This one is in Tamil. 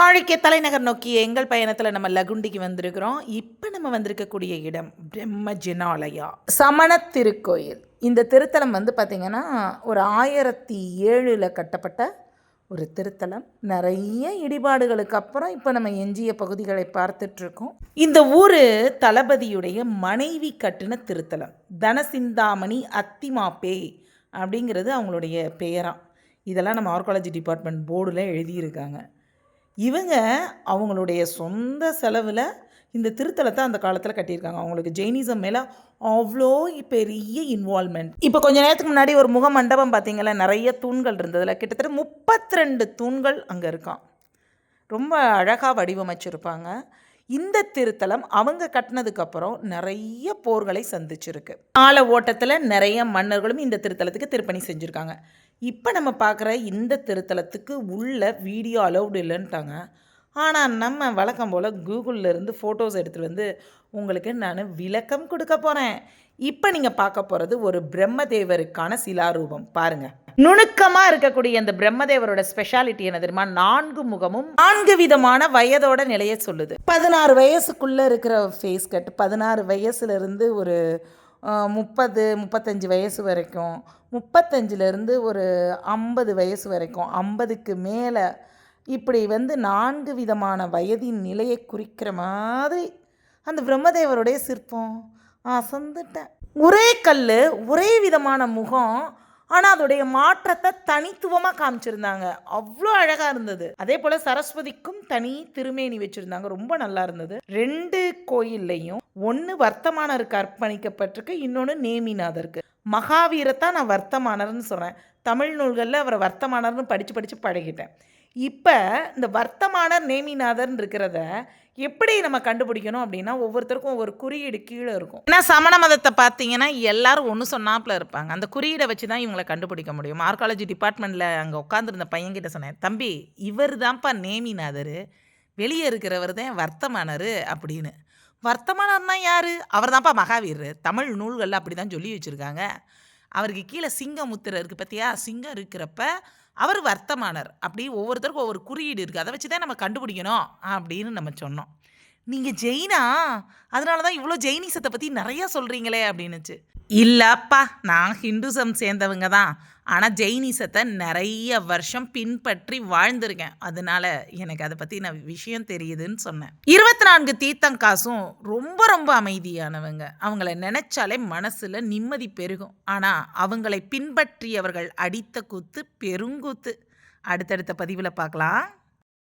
சாளுக்கிய தலைநகர் நோக்கிய எங்கள் பயணத்தில் நம்ம லகுண்டிக்கு வந்திருக்கிறோம். இப்போ நம்ம வந்திருக்கக்கூடிய இடம் பிரம்ம ஜினாலயா. சமண திருக்கோயில். இந்த திருத்தலம் வந்து பார்த்திங்கன்னா ஒரு ஆயிரத்தி ஏழில் கட்டப்பட்ட ஒரு திருத்தலம். நிறைய இடிபாடுகளுக்கு அப்புறம் இப்போ நம்ம எஞ்சிய பகுதிகளை பார்த்துட்ருக்கோம். இந்த ஊர் தளபதியுடைய மனைவி கட்டின திருத்தலம். தனசிந்தாமணி அத்திமாப்பே அப்படிங்கிறது அவங்களுடைய பெயராக இதெல்லாம் நம்ம ஆர்காலஜி டிபார்ட்மெண்ட் போர்டில் எழுதியிருக்காங்க. இவங்க அவங்களுடைய சொந்த செலவில் இந்த திருத்தலத்தை அந்த காலத்தில் கட்டியிருக்காங்க. அவங்களுக்கு ஜெயினிசம் மேலே அவ்வளோ பெரிய இன்வால்மெண்ட் இப்போ கொஞ்ச நேரத்துக்கு முன்னாடி ஒரு முக மண்டபம் பார்த்தீங்களா நிறைய தூண்கள் இருந்ததில் கிட்டத்தட்ட முப்பத்தி ரெண்டு தூண்கள் அங்கே இருக்கான் ரொம்ப அழகாக வடிவமைச்சிருப்பாங்க. இந்த திருத்தலம் அவங்க கட்டினதுக்கப்புறம் நிறைய போர்களை சந்திச்சிருக்கு. ஆல ஓட்டத்தில் நிறைய மன்னர்களும் இந்த திருத்தலத்துக்கு திருப்பணி செஞ்சுருக்காங்க. இப்போ நம்ம பார்க்குற இந்த திருத்தலத்துக்கு உள்ள வீடியோ அலௌடு இல்லைன்ட்டாங்க. ஆனால் நம்ம வழக்கம் போல் கூகுளில் இருந்து ஃபோட்டோஸ் எடுத்துகிட்டு வந்து உங்களுக்கு நான் விளக்கம் கொடுக்க போகிறேன் இப்போ நீங்கள் பார்க்க போகிறது ஒரு பிரம்மதேவருக்கான சிலாரூபம். பாருங்கள் நுணுக்கமாக இருக்கக்கூடிய இந்த பிரம்மதேவரோட ஸ்பெஷாலிட்டி என்ன தெரியுமா? நான்கு முகமும் நான்கு விதமான வயதோட நிலையை சொல்லுது. பதினாறு வயசுக்குள்ளே இருக்கிற ஃபேஸ் கட் பதினாறு வயசுலேருந்து ஒரு முப்பது முப்பத்தஞ்சு வயசு வரைக்கும் முப்பத்தஞ்சிலேருந்து ஒரு ஐம்பது வயசு வரைக்கும் ஐம்பதுக்கு மேலே இப்படி வந்து நான்கு விதமான வயதின் நிலையை குறிக்கிற மாதிரி அந்த பிரம்மதேவருடைய சிற்பம் அசந்துட்டேன். ஒரே கல் ஒரே விதமான முகம் ஆனால் அதோடைய மாற்றத்தை தனித்துவமாக காமிச்சிருந்தாங்க. அவ்வளோ அழகாக இருந்தது. அதே போல் சரஸ்வதிக்கும் தனி திருமேனி வச்சுருந்தாங்க. ரொம்ப நல்லா இருந்தது. ரெண்டு கோயில்லையும் ஒன்று வர்த்தமானருக்கு அர்ப்பணிக்கப்பட்டிருக்கு இன்னொன்று நேமிநாதருக்கு. மகாவீரத்தான் நான் வர்த்தமானர்னு சொல்கிறேன் தமிழ் நூல்களில் அவரை வர்த்தமானர்னு படித்து படித்து பழகிட்டேன். இப்போ இந்த வர்த்தமானர் நேமிநாதர்னு இருக்கிறத எப்படி நம்ம கண்டுபிடிக்கணும் அப்படின்னா ஒவ்வொருத்தருக்கும் ஒவ்வொரு குறியீடு கீழே இருக்கும். ஏன்னா சமண மதத்தை பார்த்தீங்கன்னா எல்லாரும் ஒன்று சொன்னாப்பில் இருப்பாங்க. அந்த குறியீடை வச்சு தான் இவங்களை கண்டுபிடிக்க முடியும். ஆர்காலஜி டிபார்ட்மெண்ட்டில் அங்கே உட்காந்துருந்த பையன்கிட்ட சொன்னேன் தம்பி இவர் தான்ப்பா நேமிநாதர் வெளியே இருக்கிறவர் தான் வர்த்தமானர் அப்படின்னு. வர்த்தமானர்னா யார்? அவர் தான்ப்பா மகாவீர் தமிழ் நூல்களில் அப்படி தான் சொல்லி வச்சுருக்காங்க. அவருக்கு கீழே சிங்கமுத்திரை இருக்குது பார்த்தியா சிங்கம் இருக்கிறப்ப அவர் வர்த்தமானர். அப்படி ஒவ்வொருத்தருக்கும் ஒவ்வொரு குறியீடு இருக்குது அதை வச்சு தான் நம்ம கண்டுபிடிக்கணும் அப்படின்னு நம்ம சொன்னோம். நீங்கள் ஜெயினா அதனால தான் இவ்வளோ ஜெயினிசத்தை பற்றி நிறையா சொல்கிறீங்களே அப்படின்னுச்சு. இல்லைப்பா நான் ஹிந்துசம் சேர்ந்தவங்க தான். ஆனால் ஜெயினிசத்தை நிறைய வருஷம் பின்பற்றி வாழ்ந்திருக்கேன். அதனால எனக்கு அதை பற்றி நான் விஷயம் தெரியுதுன்னு சொன்னேன். இருபத்தி நான்கு தீர்த்தங்காசும் ரொம்ப ரொம்ப அமைதியானவங்க. அவங்கள நினைச்சாலே மனசில் நிம்மதி பெருகும். ஆனால் அவங்களை பின்பற்றியவர்கள் அடித்த கூத்து பெருங்கூத்து. அடுத்தடுத்த பதிவில் பார்க்கலாம்